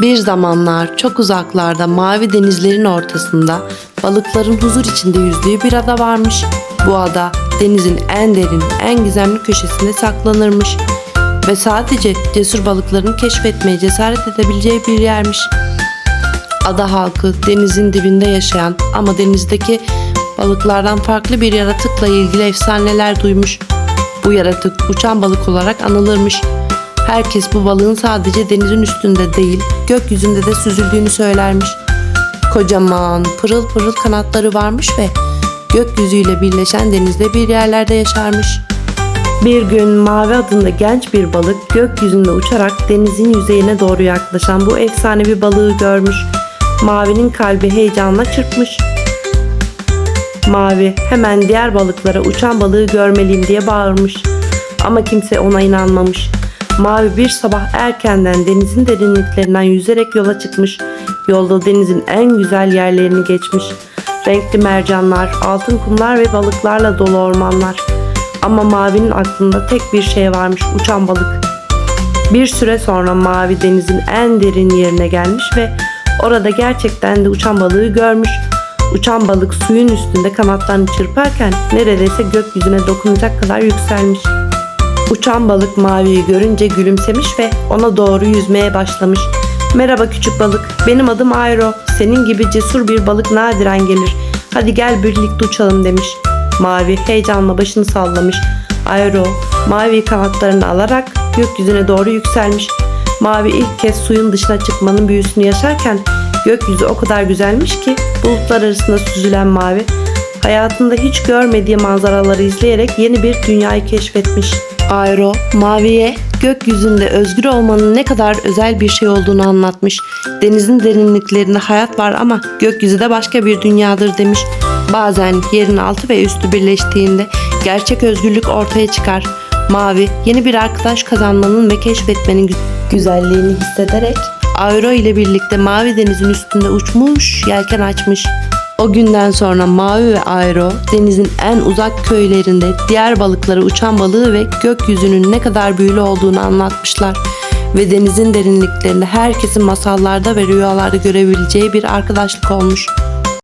Bir zamanlar çok uzaklarda mavi denizlerin ortasında balıkların huzur içinde yüzdüğü bir ada varmış. Bu ada denizin en derin, en gizemli köşesinde saklanırmış ve sadece cesur balıkların keşfetmeye cesaret edebileceği bir yermiş. Ada halkı denizin dibinde yaşayan ama denizdeki balıklardan farklı bir yaratıkla ilgili efsaneler duymuş. Bu yaratık uçan balık olarak anılırmış. Herkes bu balığın sadece denizin üstünde değil, gökyüzünde de süzüldüğünü söylermiş. Kocaman, pırıl pırıl kanatları varmış ve gökyüzüyle birleşen denizde bir yerlerde yaşarmış. Bir gün Mavi adında genç bir balık gökyüzünde uçarak denizin yüzeyine doğru yaklaşan bu efsanevi balığı görmüş. Mavi'nin kalbi heyecanla çırpmış. Mavi hemen diğer balıklara uçan balığı görmeliyim diye bağırmış. Ama kimse ona inanmamış. Mavi bir sabah erkenden denizin derinliklerinden yüzerek yola çıkmış. Yolda denizin en güzel yerlerini geçmiş. Renkli mercanlar, altın kumlar ve balıklarla dolu ormanlar. Ama Mavi'nin aklında tek bir şey varmış, uçan balık. Bir süre sonra Mavi denizin en derin yerine gelmiş ve orada gerçekten de uçan balığı görmüş. Uçan balık suyun üstünde kanatlarını çırparken neredeyse gökyüzüne dokunacak kadar yükselmiş. Uçan balık Mavi'yi görünce gülümsemiş ve ona doğru yüzmeye başlamış. Merhaba küçük balık, benim adım Ayro. Senin gibi cesur bir balık nadiren gelir. Hadi gel birlikte uçalım demiş. Mavi heyecanla başını sallamış. Ayro, Mavi kanatlarını alarak gökyüzüne doğru yükselmiş. Mavi ilk kez suyun dışına çıkmanın büyüsünü yaşarken gökyüzü o kadar güzelmiş ki bulutlar arasında süzülen Mavi hayatında hiç görmediği manzaraları izleyerek yeni bir dünyayı keşfetmiş. Ayro, Mavi'ye gökyüzünde özgür olmanın ne kadar özel bir şey olduğunu anlatmış. Denizin derinliklerinde hayat var ama gökyüzü de başka bir dünyadır demiş. Bazen yerin altı ve üstü birleştiğinde gerçek özgürlük ortaya çıkar. Mavi, yeni bir arkadaş kazanmanın ve keşfetmenin gü- güzelliğini hissederek Ayro ile birlikte mavi denizin üstünde uçmuş, yelken açmış. O günden sonra Mavi ve Ayro denizin en uzak köylerinde diğer balıklara uçan balığı ve gökyüzünün ne kadar büyülü olduğunu anlatmışlar. Ve denizin derinliklerinde herkesin masallarda ve rüyalarda görebileceği bir arkadaşlık olmuş.